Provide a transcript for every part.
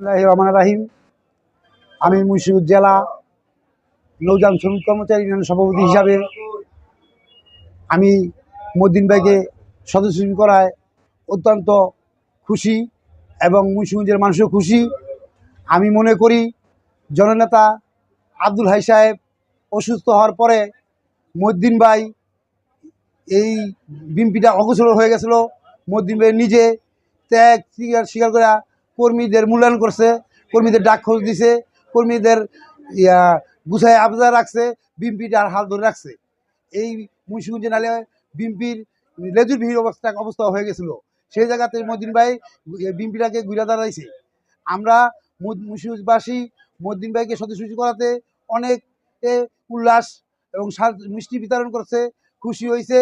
রাহিম। আমি মুন্সিগঞ্জ জেলা নৌযান শ্রমিক কর্মচারী ইউনিয়ন সভাপতি হিসাবে আমি মদিন ভাইকে সদস্য করায় অত্যন্ত খুশি এবং মুন্সিগঞ্জের মানুষও খুশি। আমি মনে করি জননেতা আব্দুল হাই সাহেব অসুস্থ হওয়ার পরে মদ্দিন ভাই এই বিম্পিটা অগ্রসর হয়ে গেছিল। মদ্দিন ভাই নিজে ত্যাগ স্বীকার স্বীকার করে কর্মীদের মূল্যায়ন করছে, কর্মীদের ডাক খোঁজ দিছে, কর্মীদের, ইয়া, গুছায় আবদার রাখছে বিম্পিটার হাল ধরে রাখছে। এই মুন্সিগঞ্জে নালে বিম্পির লেজুর ভিড় অবস্থা অবস্থা হয়ে গেছিল। সেই জায়গাতে মদিন ভাই বিম্পিটাকে ঘুরে দাঁড়াইছে। আমরা মুন্সিগঞ্জবাসী মদিন ভাইকে সদস্য করাতে অনেক উল্লাস এবং মিষ্টি বিতরণ করছে, খুশি হয়েছে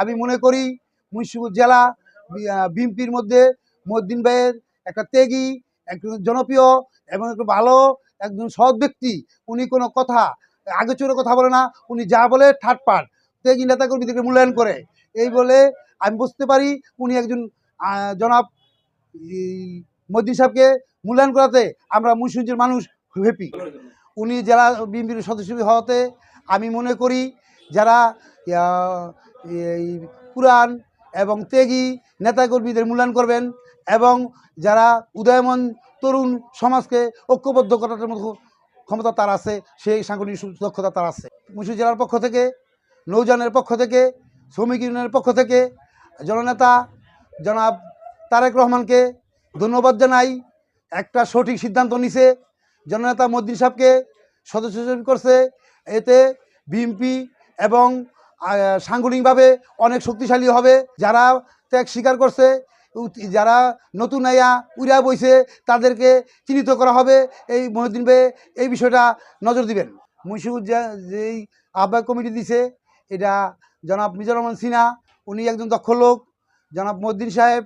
আমি মনে করি মুন্সিগঞ্জ জেলা বিএনপির মধ্যে মদ্দিন ভাইয়ের একটা ত্যাগী, একজন জনপ্রিয় এবং একটু ভালো, একজন সৎ ব্যক্তি। উনি কোনো কথা, আগে চোরে কথা বলে না, উনি যা বলে ঠাট পাট। ত্যাগী নেতা কর্মীদেরকে মূল্যায়ন করে। এই বলে আমি বুঝতে পারি উনি একজন জনাব মদ্দিন সাহেবকে মূল্যায়ন করাতে আমরা মুন্সিগঞ্জের মানুষ হ্যাপি। উনি জেলা বিএনপির সদস্য হওয়াতে আমি মনে করি যারা পুরাণ এবং ত্যাগী নেতাকর্মীদের মূল্যায়ন করবেন এবং যারা উদয়মন তরুণ সমাজকে ঐক্যবদ্ধ করার মতো ক্ষমতা তার আছে, সেই সাংগঠনিক দক্ষতা তার আছে। মুন্সিগঞ্জ জেলার পক্ষ থেকে নৌজানের পক্ষ থেকে, শ্রমিক ইউনিয়নের পক্ষ থেকে, জননেতা জনাব তারেক রহমানকে ধন্যবাদ জানাই। একটা সঠিক সিদ্ধান্ত নিছে। জননেতা মদ্দিন সাহেবকে সদস্য করছে। এতে বিএনপি এবং সাংগঠনিকভাবে অনেক শক্তিশালী হবে। যারা ত্যাগ স্বীকার করছে যারা নতুন আয়া উড়া বইছে, তাদেরকে চিহ্নিত করা হবে। এই মহিউদ্দিন ভাই, এই বিষয়টা নজর দিবেন। যে- যেই আহ্বায়ক কমিটি দিছে, এটা জনাব মিজানুর রহমান সিনহা, উনি একজন দক্ষ লোক। জনাব মদ্দিন সাহেব,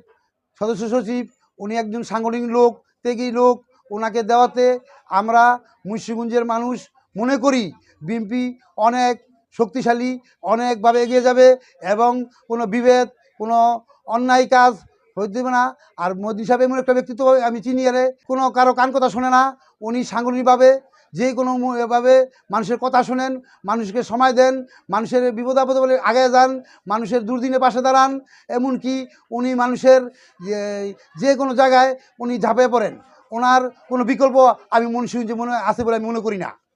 সদস্য সচিব, উনি একজন সাংগঠনিক লোক ত্যাগী লোক। ওনাকে দেওয়াতে আমরা মুন্সিগঞ্জের মানুষ মনে করি, বিএনপি অনেক শক্তিশালী, অনেকভাবে এগিয়ে যাবে এবং কোনো বিভেদ, কোনো অন্যায় কাজ হইতে দেবে না। আর মোদী সাহেব এমন একটা ব্যক্তিত্ব, আমি চিনি, আরে কোনো কারও কান কথা শোনে না। উনি সাংগঠনিকভাবে যে কোনো এভাবে মানুষের কথা শোনেন, মানুষকে সময় দেন, মানুষের বিপদ আপদ বলে আগে যান, মানুষের দুর্দিনে পাশে দাঁড়ান। এমনকি উনি মানুষের যে- কোনো জায়গায় উনি ঝাঁপিয়ে পড়েন। ওনার কোনো বিকল্প আমি মনুষ্য মনে আছে বলে আমি মনে করি না।